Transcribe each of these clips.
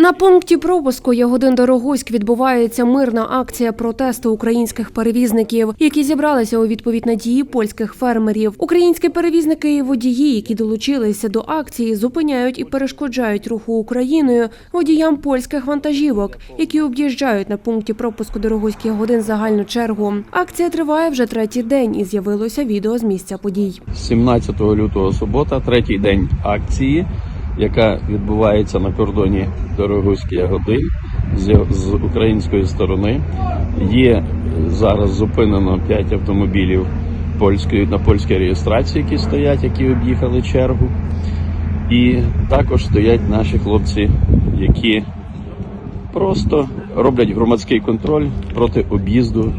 На пункті пропуску Ягодин Дорогуськ відбувається мирна акція протесту українських перевізників, які зібралися у відповідь на дії польських фермерів. Українські перевізники і водії, які долучилися до акції, зупиняють і перешкоджають руху Україною водіям польських вантажівок, які об'їжджають на пункті пропуску Дорогуськ Ягодин загальну чергу. Акція триває вже третій день і з'явилося відео з місця подій. 17 лютого субота, третій день акції, яка відбувається на кордоні Дорогуський Ягодин з, української сторони. Є зараз зупинено 5 автомобілів польської на польській реєстрації, які стоять, які об'їхали чергу. І також стоять наші хлопці, які просто роблять громадський контроль проти об'їзду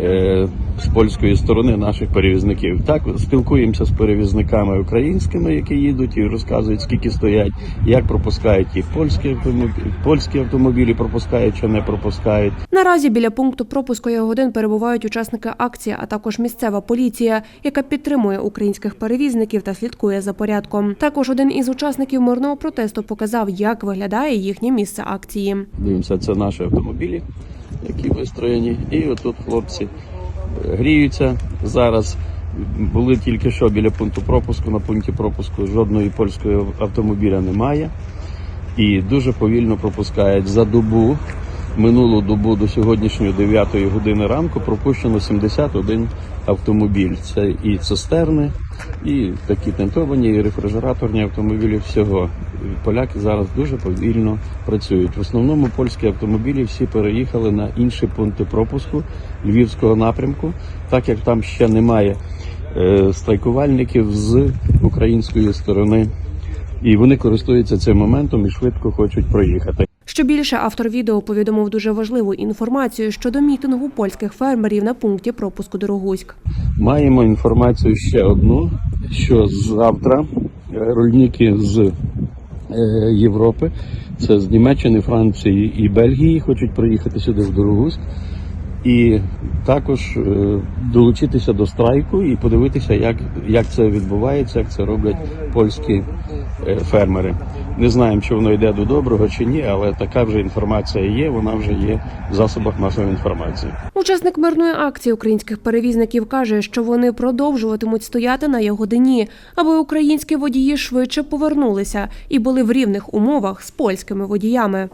е, з польської сторони наших перевізників. Так спілкуємося з перевізниками українськими, які їдуть і розказують, скільки стоять, як пропускають їх польські автомобілі, польські автомобілі пропускають чи не пропускають. Наразі біля пункту пропуску Ягодин перебувають учасники акції, а також місцева поліція, яка підтримує українських перевізників та слідкує за порядком. Також один із учасників мирного протесту показав, як виглядає їхнє місце акції. Дивимося, це наші автомобілі, які вистроєні. І отут хлопці гріються зараз. Були тільки що біля пункту пропуску. На пункті пропуску жодної польської автомобіля немає. І дуже повільно пропускають за добу. Минулу добу до сьогоднішньої 9 години ранку пропущено 71 автомобіль. Це і цистерни, і такі тентовані, і рефрижераторні автомобілі. Всього поляки зараз дуже повільно працюють. В основному польські автомобілі всі переїхали на інші пункти пропуску львівського напрямку, так як там ще немає е, страйкувальників з української сторони. І вони користуються цим моментом і швидко хочуть проїхати. Що більше автор відео повідомив дуже важливу інформацію щодо мітингу польських фермерів на пункті пропуску Дорогуськ. Маємо інформацію ще одну, що завтра рульники рольники з е, Європи, це з Німеччини, Франції і Бельгії, хочуть приїхати сюди в Дорогуськ і також е, долучитися до страйку і подивитися, як, як це відбувається, як це роблять польські е, фермери. Не знаємо, чи воно йде до доброго чи ні, але така вже інформація є. Вона вже є в засобах масової інформації. Учасник мирної акції українських перевізників каже, що вони продовжуватимуть стояти на Ягодині, аби українські водії швидше повернулися і були в рівних умовах з польськими водіями.